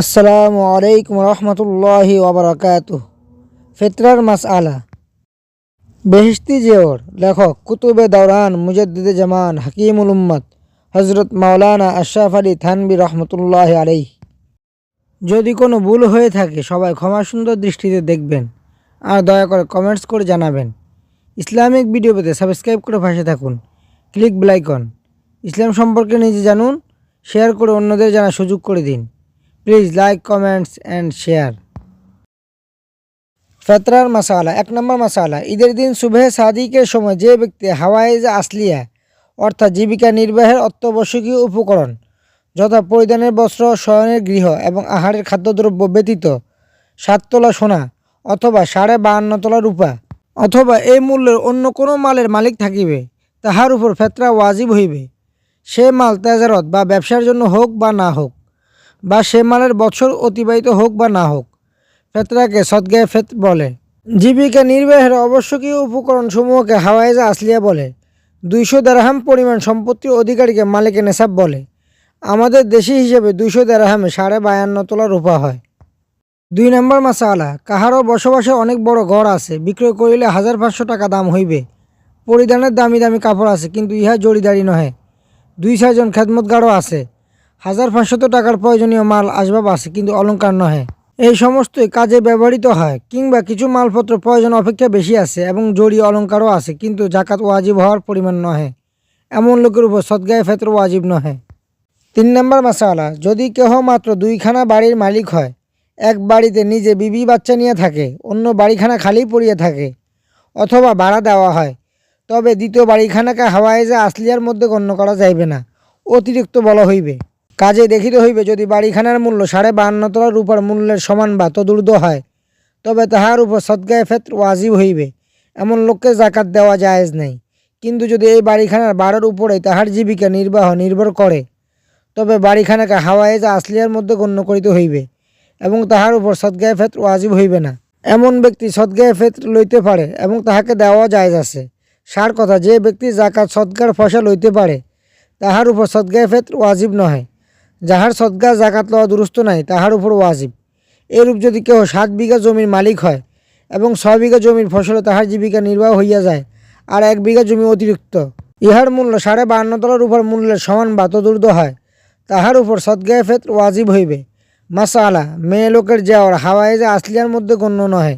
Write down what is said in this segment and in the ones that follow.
আসসালামু আলাইকুম রহমতুল্লাহি ওবরাকাত ফিতরার মাস আলা বেহিস্তি জেওর, লেখক, কুতুবে দৌরান মুজদ্দিদে জামান, হাকিমুল উম্মত হজরত মাওলানা আশরাফ আলী থানবি রহমতুল্লাহ আলাই যদি কোনো ভুল হয়ে থাকে, সবাই ক্ষমা সুন্দর দৃষ্টিতে দেখবেন। আর দয়া করে কমেন্টস করে জানাবেন। ইসলামিক ভিডিও পেতে সাবস্ক্রাইব করে পাশে থাকুন। ক্লিক বেলাইকন ইসলাম সম্পর্কে নিজে জানুন শেয়ার করে অন্যদের জানার সুযোগ করে দিন। Please like comments and share ফেতরার মাসালা এক নম্বর মাসালা ঈদের দিন সুবেহ সাদিকের সময় যে ব্যক্তি হাওয়াইজ আসলিয়া, অর্থাৎ জীবিকা নির্বাহের অত্যাবশ্যকীয় উপকরণ, যথা পরিধানের বস্ত্র, শয়নের গৃহ এবং আহারের খাদ্যদ্রব্য ব্যতীত সাত তোলা সোনা অথবা সাড়ে বাহান্ন তোলা রূপা অথবা এই মূল্যের অন্য কোনো মালের মালিক থাকিবে, তাহার উপর ফেতরা ওয়াজিব হইবে। সে মাল তেজারত বা ব্যবসার জন্য হোক বা না হোক বা সে মালের বছর অতিবাহিত হোক বা না হোক। ফেতরাকে সদগায়ে ফেত বলে। জীবিকা নির্বাহের আবশ্যকীয় উপকরণ সমূহকে হাওয়াইজা আসলিয়া বলে। দুইশো দেড়হাম পরিমাণ সম্পত্তির অধিকারীকে মালিকে নেশাব বলে। আমাদের দেশি হিসেবে দুইশো দেড়হামে সাড়ে বায়ান্ন তোলা রূপা হয়। দুই নম্বর মাসালা, কাহারও বসবাসে অনেক বড় ঘর আছে, বিক্রয় করিলে হাজার পাঁচশো টাকা দাম হইবে। পরিধানের দামি দামি কাপড় আছে, কিন্তু ইহা জড়িদারি নহে। দুই চারজন খেদমতগারও আছে। হাজার পাঁচশত টাকার প্রয়োজনীয় মাল আসবাব আছে, কিন্তু অলঙ্কার নহে। এই সমস্তই কাজে ব্যবহৃত হয়, কিংবা কিছু মালপত্র প্রয়োজন অপেক্ষা বেশি আছে এবং জড়ি অলংকারও আছে, কিন্তু জাকাত ওয়াজিব হওয়ার পরিমাণ নহে। এমন লোকের উপর সদগায়ে ফেতর ওয়াজিব নহে। তিন নম্বর মাসালা, যদি কেহ মাত্র দুইখানা বাড়ির মালিক হয়, এক বাড়িতে নিজে বিবি বাচ্চা নিয়ে থাকে, অন্য বাড়িখানা খালি পড়িয়ে থাকে, অথবা ভাড়া দেওয়া হয়, তবে দ্বিতীয় বাড়িখানাকে হাওয়াইজে আসলিয়ার মধ্যে গণ্য করা যাইবে না, অতিরিক্ত বলা হইবে। কাজে দেখিতে হইবে, যদি বাড়িখানার মূল্য সাড়ে বাহান্ন তলা রূপার মূল্যের সমান বা তদূর্ধ্ব হয়, তবে তাহার উপর সদগায়ে ফেত্র ওয়াজিব হইবে। এমন লোককে জাকাত দেওয়া জায়েজ নেই। কিন্তু যদি এই বাড়িখানার বাড়ার উপরে তাহার জীবিকা নির্বাহ নির্ভর করে, তবে বাড়িখানাকে হাওয়াইজা আসলিয়ার মধ্যে গণ্য করিতে হইবে এবং তাহার উপর সদগায়ে ফেত্র ওয়াজিব হইবে না। এমন ব্যক্তি সদগায়ে ফেত্র লইতে পারে এবং তাহাকে দেওয়া জায়েজ আছে। সার কথা, যে ব্যক্তি জাকাত সদগার ফসল লইতে পারে, তাহার উপর সদগায়ে ফেত্র ওয়াজিব নহে। যাহার সদগা জাকাত লওয়া দুরুস্ত নাই, তাহার উপর ওয়াজিব। এরূপ যদি কেহ সাত বিঘা জমির মালিক হয় এবং ছয় বিঘা জমির ফসলে তাহার জীবিকা নির্বাহ হইয়া যায়, আর এক বিঘা জমি অতিরিক্ত, ইহার মূল্য সাড়ে বাহান্ন তলার উপর মূল্যের সমান বা তদূর্ধ্ব হয়, তাহার উপর সদগায়ে ফেত ওয়াজিব হইবে। মাসালা, মেয়ে লোকের যাওয়ার হাওয়াইজে আসলিয়ার মধ্যে গণ্য নহে,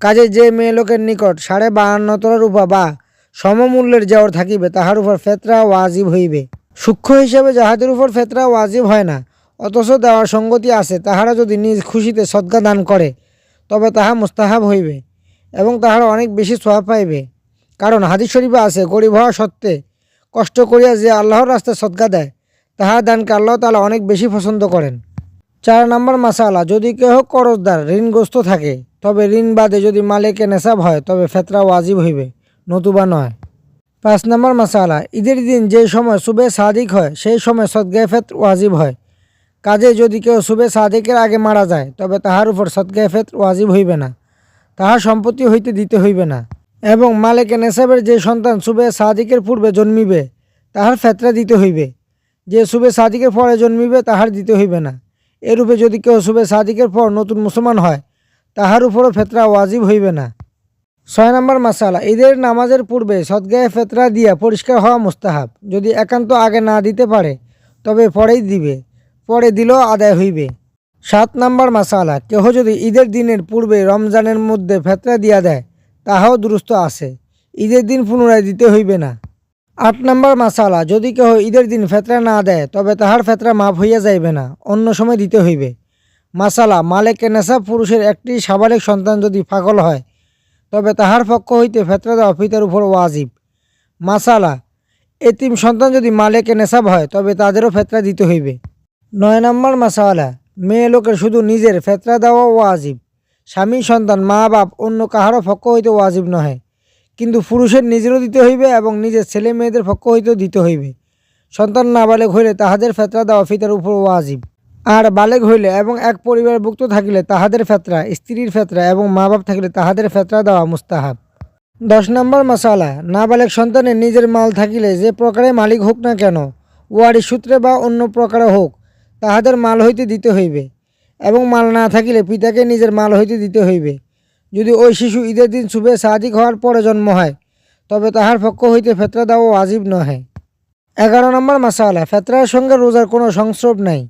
কাজে যে মেয়ে লোকের নিকট সাড়ে বাহান্ন তলার উপর বা সমমূল্যের যাওয়ার থাকিবে, তাহার উপর ফেতরা ওয়াজিব হইবে। সূক্ষ্ম হিসাবে যাহাদের উপর ফেতরা ওয়াজিব হয় না, অথচ দেওয়ার সঙ্গতি আছে, তাহারা যদি নিজ খুশিতে সদ্গা দান করে, তবে তাহা মুস্তাহাব হইবে এবং তাহারা অনেক বেশি সোয়াব পাইবে। কারণ হাদিস শরীফে আছে, গরিব হওয়া সত্ত্বে কষ্ট করিয়া যে আল্লাহর রাস্তায় সদ্গা দেয় তাহার দানকে আল্লাহ তালা অনেক বেশি পছন্দ করেন। চার নম্বর মাসালা, যদি কেহ করজদার, ঋণগ্রস্ত থাকে, তবে ঋণ বাদে যদি মালিকে নেশাব হয়, তবে ফেতরা ওয়াজিব হইবে, নতুবা নয়। পাঁচ নম্বর মাসালা, ঈদের দিন যে সময় সুবে সাদিক হয়, সেই সময় সদগায়ে ফেত ওয়াজিব হয়। কাজে যদি কেউ সুবে সাদিকের আগে মারা যায়, তবে তাহার উপর সদগায়ে ফেত ওয়াজিব হইবে না। তাহার সম্পত্তি হইতে দিতে হইবে না। এবং মালিকে নেশাবের যে সন্তান সুবে সাদিকের পূর্বে জন্মিবে, তাহার ফেতরা দিতে হইবে। যে সুবে সাদিকের পরে জন্মিবে, তাহার দিতে হইবে না। এরূপে যদি কেউ সুবে সাদিকের পর নতুন মুসলমান হয়, তাহার উপরও ফেতরা ওয়াজিব হইবে না। ছয় নম্বর মাসালা, ঈদের নামাজের পূর্বে সদগায়ে ফেতরা দিয়া পরিষ্কার হওয়া মুস্তাহাব। যদি একান্ত আগে না দিতে পারে, তবে পরেই দিবে, পরে দিলেও আদায় হইবে। সাত নম্বর মাসালা, কেহ যদি ঈদের দিনের পূর্বে রমজানের মধ্যে ফেতরা দিয়া দেয়, তাহাও দুরুস্ত আছে, ঈদের দিন পুনরায় দিতে হইবে না। আট নম্বর মাসালা, যদি কেহ ঈদের দিন ফেতরা না দেয়, তবে তাহার ফেতরা মাফ হইয়া যাইবে না, অন্য সময় দিতে হইবে। মাসালা মালেকে নেশা পুরুষের একটি সাবালিক সন্তান যদি পাগল হয় তবে তাহার পক্ষ হইতে ফেতরা দেওয়া পিতার উপর ওয়াজিব। মাসালা, এতিম সন্তান যদি মালেকে নেশাব হয়, তবে তাদেরও ফেতরা দিতে হইবে। নয় নম্বর মাসালা, মেয়ে লোকের শুধু নিজের ফেতরা দেওয়া ওয়াজিব। স্বামী সন্তান, মা বাপ অন্য কাহারও পক্ষ হইতে ওয়াজিব নহে। কিন্তু পুরুষের নিজেরও দিতে হইবে এবং নিজের ছেলে মেয়েদের পক্ষ হইতেও দিতে হইবে। সন্তান নাবালেগ হইলে তাহাদের ফেতরা দেওয়া ফিতার উপর ওয়াজিব। আর বালেগ হইলে এবং এক পরিবারভুক্ত থাকিলে তাহাদের ফেতরা, স্ত্রীর ফেতরা এবং মা বাপ থাকিলে তাহাদের ফেতরা দেওয়া মুস্তাহাব। দশ নম্বর মশালা, নাবালেগ সন্তানের নিজের মাল থাকিলে যে প্রকারে মালিক হোক না কেন, ওয়ারি সূত্রে বা অন্য প্রকারে হোক, তাহাদের মাল হইতে দিতে হইবে এবং মাল না থাকিলে পিতাকে নিজের মাল হইতে দিতে হইবে। যদি ওই শিশু ঈদের দিন শুভে সাদিক হওয়ার পরে জন্ম হয়, তবে তাহার পক্ষ হইতে ফেতরা দেওয়া ওয়াজিব নহে। এগারো নম্বর মাসালা ফেতরার সঙ্গে রোজার কোনো সংস্রব নাই।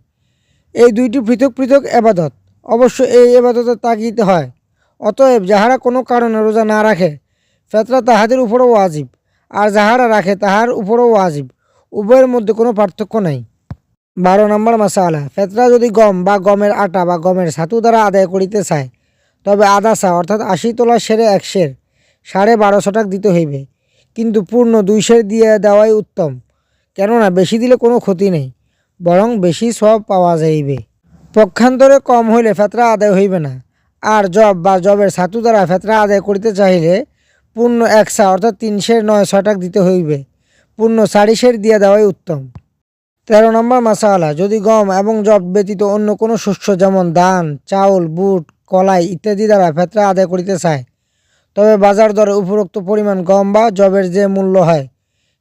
এই দুইটি পৃথক পৃথক এবাদত। অবশ্য এই এবাদতের তাগিতে হয়। অতএব যাহারা কোনো কারণে রোজা না রাখে, ফেতরা তাহাদের উপরও ওয়াজিব, আর যাহারা রাখে তাহার উপরও ওয়াজিব। উভয়ের মধ্যে কোনো পার্থক্য নাই। বারো নম্বর মাসালা, ফেতরা যদি গম বা গমের আটা বা গমের ছাতু দ্বারা আদায় করিতে চায়, তবে আধা সা অর্থাৎ আশি তোলা সেরে এক সের, সাড়ে বারোশো টাকা দিতে হইবে। কিন্তু পূর্ণ দুই সের দিয়ে দেওয়াই উত্তম। কেননা বেশি দিলে কোনো ক্ষতি নেই। বরং বেশি সব পাওয়া যাইবে। পক্ষান্তরে কম হইলে ফেতরা আদায় হইবে না। আর জব বা জবের ছাতু দ্বারা ফেতরা আদায় করিতে চাহিলে পূর্ণ একশা অর্থাৎ তিনশের নয় ছয় টাকা দিতে হইবে। পূর্ণ সাড়ি সের দিয়ে দেওয়াই উত্তম। তেরো নম্বর মাসালা, যদি গম এবং জব ব্যতীত অন্য কোনো শস্য যেমন ধান, চাউল, বুট, কলাই ইত্যাদি দ্বারা ফেতরা আদায় করিতে চায়, তবে বাজার দরে উপরোক্ত পরিমাণ গম বা জবের যে মূল্য হয়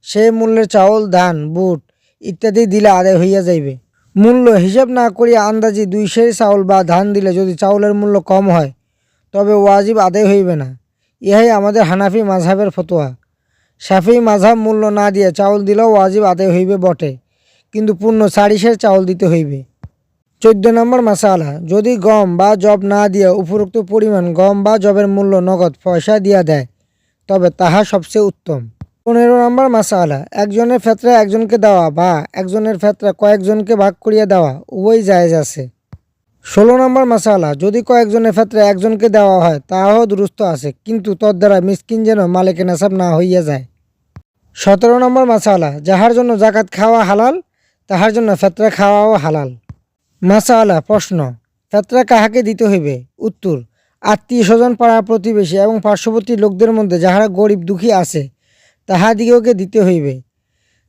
সেই মূল্যের চাউল, ধান, বুট ইত্যাদি দিলে আদায় হইয়া যাইবে। মূল্য হিসাব না করিয়া আন্দাজি দুই সের চাউল বা ধান দিলে যদি চাউলের মূল্য কম হয়, তবে ওয়াজিব আদায় হইবে না। ইহাই আমাদের হানাফি মাঝহাবের ফতোয়া। সাফি মাঝহাব মূল্য না দিয়ে চাউল দিলেও ওয়াজিব আদায় হইবে বটে, কিন্তু পূর্ণ সারিশের চাউল দিতে হইবে। চোদ্দ নম্বর মাসালা, যদি গম বা জব না দিয়ে উপরোক্ত পরিমাণ গম বা জবের মূল্য নগদ পয়সা দিয়া দেয়, তবে তাহা সবচেয়ে উত্তম। পনেরো নম্বর মাসালা। একজনের ফেতরা একজনকে দেওয়া বা একজনের ফেতরা কয়েকজনকে ভাগ করিয়া দেওয়া, উভয় জায়েজ আছে। ষোলো নম্বর মাসালা, যদি কয়েকজনের ক্ষেত্রে একজনকে দেওয়া হয়, তাহাও দুরুস্ত আছে, কিন্তু তদ দ্বারা মিসকিন যেন মালিকে নাসাব না হইয়া যায়। সতেরো নম্বর মাসালা, যাহার জন্য জাকাত খাওয়া হালাল, তাহার জন্য ফেতরা খাওয়াও হালাল। মাসালা, প্রশ্ন, ফেতরা কাহাকে দিতে হইবে? উত্তর, আত্মীয় স্বজন পাড়া প্রতিবেশী এবং পার্শ্ববর্তী লোকদের মধ্যে যাহারা গরিব দুঃখী আছে তাহাদিগকে দিতে হইবে।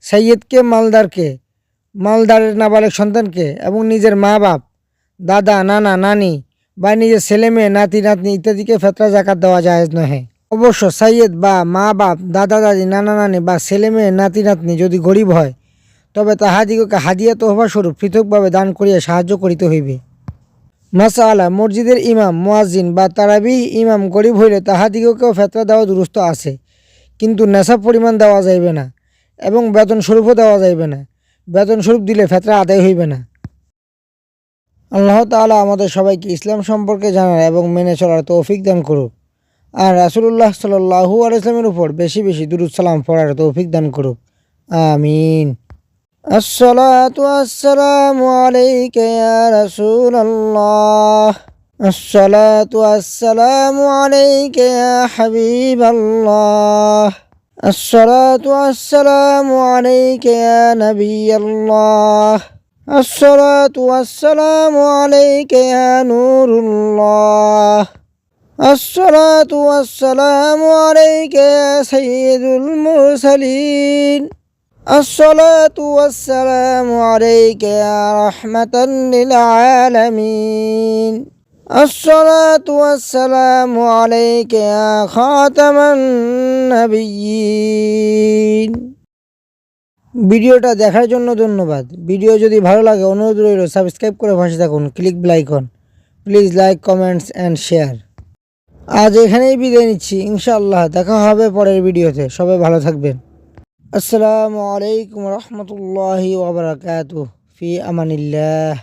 সৈয়দকে মালদারকে, মালদারের নাবালক সন্তানকে এবং নিজের মা বাপ দাদা, নানা, নানি বা নিজের ছেলে মেয়ে, নাতি, নাতনি ইত্যাদিকে ফেতরা জাকাত দেওয়া যায় নহে। অবশ্য সাইয়েদ বা মা বাপ দাদা, দাদি, নানা, নানি বা ছেলে মেয়ে, নাতি, নাতনি যদি গরিব হয়, তবে তাহাদিগকে হাদিয়া স্বরূপ পৃথকভাবে দান করিয়া সাহায্য করিতে হইবে। মাসালা, মসজিদের ইমাম, মুয়াজ্জিন বা তারাবি ইমাম গরিব হইলে তাহাদিগকেও ফেতরা দেওয়া দুরুস্ত আছে। কিন্তু নেশা পরিমাণ দেওয়া যাইবে না এবং বেতন স্বরূপও দেওয়া যাইবে না। বেতন স্বরূপ দিলে ফেতরা আদায় হইবে না। আল্লাহ তালা আমাদের সবাইকে ইসলাম সম্পর্কে জানার এবং মেনে চলার তৌফিক দান করুক। আর রাসুলুল্লাহ সাল্লু আলাইসলামের উপর বেশি বেশি দুরুসালাম পড়ার তৌফিক দান করুক। আমিন। আসসালাম আসসালামু আলাইকা ইয়া الصلاة والسلام عليك يا حبيب الله. الصلاة والسلام عليك يا نبي الله. الصلاة والسلام عليك يا نور الله. الصلاة والسلام عليك يا سيد المرسلين. الصلاة والسلام عليك يا رحمة للعالمين. الصلاة والسلام عليك يا خاتم النبيين ভিডিওটা দেখার জন্য ধন্যবাদ ভিডিও যদি ভালো লাগে অনুরোধ রইল সাবস্ক্রাইব করে ভাসে থাকুন click bell icon please like comments and share আজ এখানেই বিদায় নিচ্ছি ইনশাআল্লাহ দেখা হবে পরের ভিডিওতে সবাই ভালো থাকবেন আসসালামু আলাইকুম রহমতুল্লাহি ওবরাকাতু ফি আমানিল্লাহ